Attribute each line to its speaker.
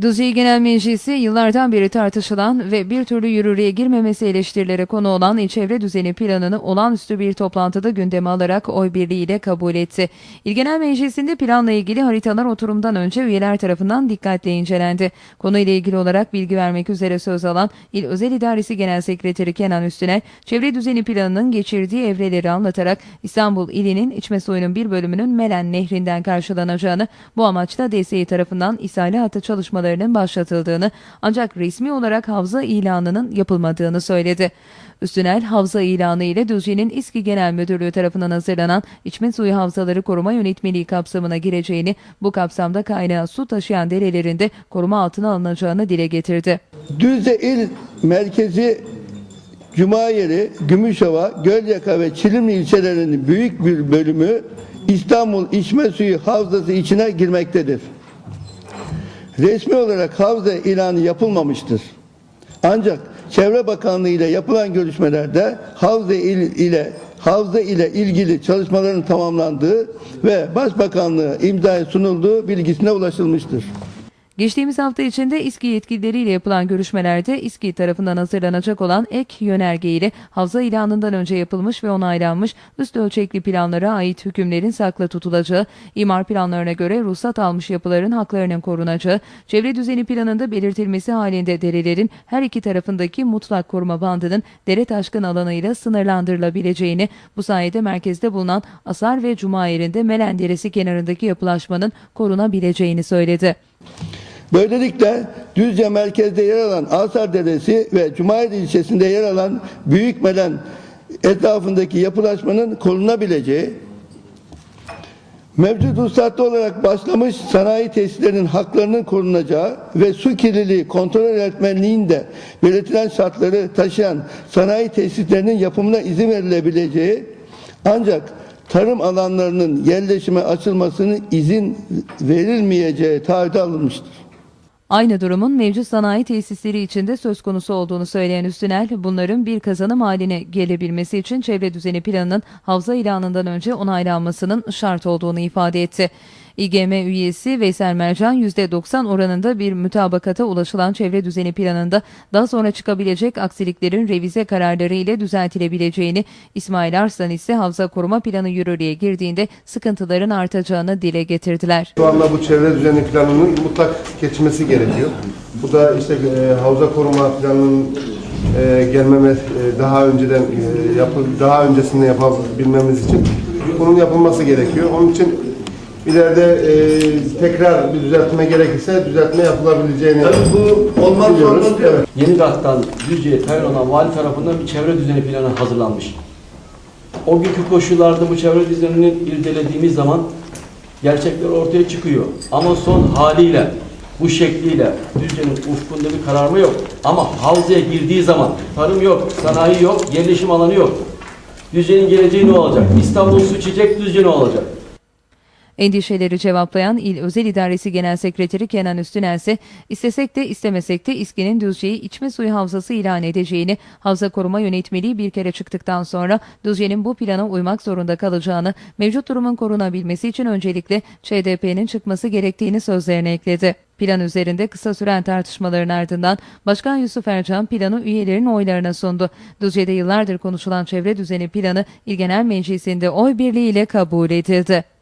Speaker 1: Düzce İl Genel Meclisi yıllardan beri tartışılan ve bir türlü yürürlüğe girmemesi eleştirilere konu olan İl Çevre Düzeni Planı'nı olağanüstü bir toplantıda gündeme alarak oy birliğiyle kabul etti. İl Genel Meclisi'nde planla ilgili haritalar oturumdan önce üyeler tarafından dikkatle incelendi. Konuyla ilgili olarak bilgi vermek üzere söz alan İl Özel İdaresi Genel Sekreteri Kenan Üstüner, Çevre Düzeni Planı'nın geçirdiği evreleri anlatarak İstanbul ilinin içme suyunun bir bölümünün Melen Nehri'nden karşılanacağını, bu amaçla DSİ tarafından ishale hattı çalışmalarının başlatıldığını ancak resmi olarak havza ilanının yapılmadığını söyledi. Üstünel, havza ilanı ile Düzce'nin İSKİ Genel Müdürlüğü tarafından hazırlanan içme suyu havzaları koruma yönetmeliği kapsamına gireceğini, bu kapsamda kaynağı su taşıyan derelerinde koruma altına alınacağını dile getirdi.
Speaker 2: Düzce il merkezi Cumayeri, Gümüşhava, Gölyaka ve Çilimli ilçelerinin büyük bir bölümü İstanbul içme suyu havzası içine girmektedir. Resmi olarak havza ilanı yapılmamıştır. Ancak Çevre Bakanlığı ile yapılan görüşmelerde havza il ile havza ile ilgili çalışmaların tamamlandığı ve Başbakanlığı imzaya sunulduğu bilgisine ulaşılmıştır.
Speaker 1: Geçtiğimiz hafta içinde İSKİ yetkilileriyle yapılan görüşmelerde İSKİ tarafından hazırlanacak olan ek yönerge ile havza ilanından önce yapılmış ve onaylanmış üst ölçekli planlara ait hükümlerin saklı tutulacağı, imar planlarına göre ruhsat almış yapıların haklarının korunacağı, çevre düzeni planında belirtilmesi halinde derelerin her iki tarafındaki mutlak koruma bandının dere taşkın alanıyla sınırlandırılabileceğini, bu sayede merkezde bulunan Asar ve Cuma yerinde Melen Deresi kenarındaki yapılaşmanın korunabileceğini söyledi.
Speaker 2: Böylelikle Düzce merkezde yer alan Asar Deresi ve Cumayeli ilçesinde yer alan Büyükmelen etrafındaki yapılaşmanın korunabileceği, mevcut ruhsatlı olarak başlamış sanayi tesislerinin haklarının korunacağı ve su kirliliği kontrol yönetmenliğinde belirtilen şartları taşıyan sanayi tesislerinin yapımına izin verilebileceği ancak tarım alanlarının yerleşime açılmasının izin verilmeyeceği taahhüde alınmıştır.
Speaker 1: Aynı durumun mevcut sanayi tesisleri içinde söz konusu olduğunu söyleyen Üstünel, bunların bir kazanım haline gelebilmesi için çevre düzeni planının havza ilanından önce onaylanmasının şart olduğunu ifade etti. İGM üyesi Veysel Mercan %90 oranında bir mütabakata ulaşılan çevre düzeni planında daha sonra çıkabilecek aksiliklerin revize kararları ile düzeltilebileceğini, İsmail Arslan ise havza koruma planı yürürlüğe girdiğinde sıkıntıların artacağını dile getirdiler.
Speaker 3: Şu anda bu çevre düzeni planının mutlak geçmesi gerekiyor. Bu da işte e, havza koruma planının e, gelmeme e, daha önceden e, yapı, daha öncesinde yapabilmemiz için bunun yapılması gerekiyor. Onun için ileride e, tekrar bir düzeltme gerekirse düzeltme yapılabileceğini
Speaker 2: bu olmaz
Speaker 3: biliyoruz.
Speaker 2: zorunda değil.
Speaker 3: Evet.
Speaker 4: Yeni Gat'tan Düzce'ye tayin olan vali tarafından bir çevre düzeni planı hazırlanmış. O günkü koşullarda bu çevre düzenini irdelediğimiz zaman gerçekler ortaya çıkıyor. Ama son haliyle, bu şekliyle Düzce'nin ufkunda bir kararma yok. Ama havzaya girdiği zaman tarım yok, sanayi yok, yerleşim alanı yok. Düzce'nin geleceği ne olacak? İstanbul su içecek, Düzce ne olacak?
Speaker 1: Endişeleri cevaplayan İl Özel İdaresi Genel Sekreteri Kenan Üstünen ise istesek de istemesek de İSKİ'nin Düzce'yi içme suyu havzası ilan edeceğini, havza koruma yönetmeliği bir kere çıktıktan sonra Düzce'nin bu plana uymak zorunda kalacağını, mevcut durumun korunabilmesi için öncelikle ÇDP'nin çıkması gerektiğini sözlerine ekledi. Plan üzerinde kısa süren tartışmaların ardından Başkan Yusuf Ercan planı üyelerin oylarına sundu. Düzce'de yıllardır konuşulan çevre düzeni planı İl Genel Meclisi'nde oy birliğiyle kabul edildi.